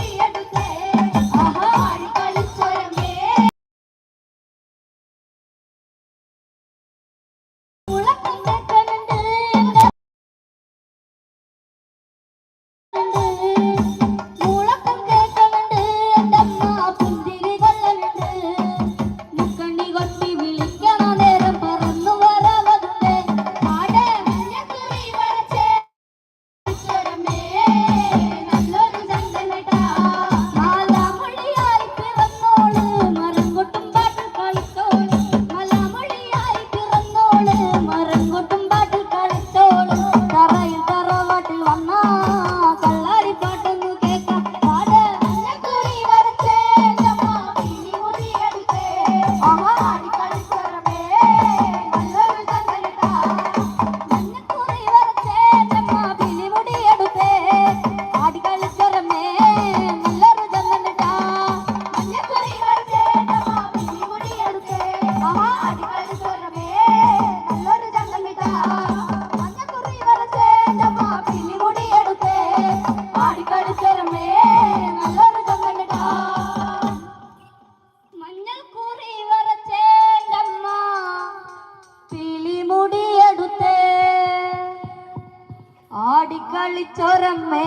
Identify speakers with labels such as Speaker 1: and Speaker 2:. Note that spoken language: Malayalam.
Speaker 1: Yeah.
Speaker 2: Hadi, hadi, hadi. ആടിക്കളിച്ചൊരമ്മേ